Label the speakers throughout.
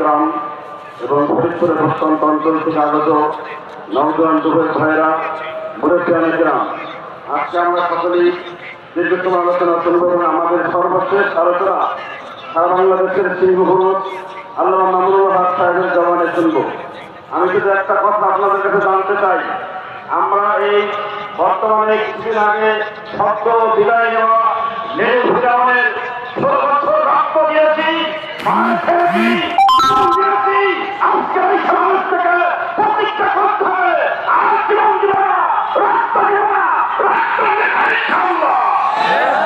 Speaker 1: গ্রাম এবং ফরিদপুরের প্রত্যন্ত অঞ্চল থেকে আগত নওজোয়ান যুবক ভাইয়েরা মুরব্বিয়ানের গ্রাম আজকে আমরা সকলেই দীর্ঘতম আলোচনা শুরু করব আমাদের সর্বশেষ আলোচনা সারা বাংলাদেশের সিংহ পুরুষ আল্লাহ মামুনুল হক সাহেবের জবানে শুনব। আমি শুধু একটা কথা আপনাদের কাছে জানতে চাই। আমরা এই বর্তমানে কিছুদিন আগে শব্দ বিদায় নেওয়া ইনশাআল্লাহ।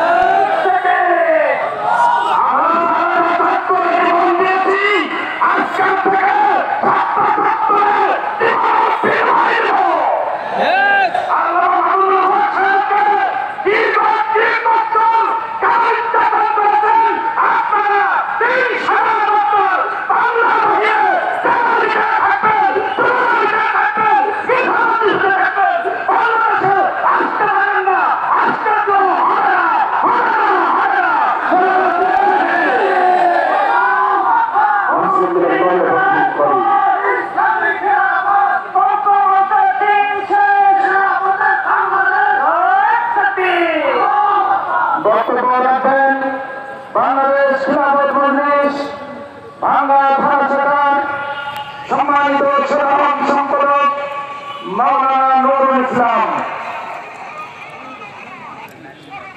Speaker 1: বক্তব্য রাখবেন বাংলাদেশ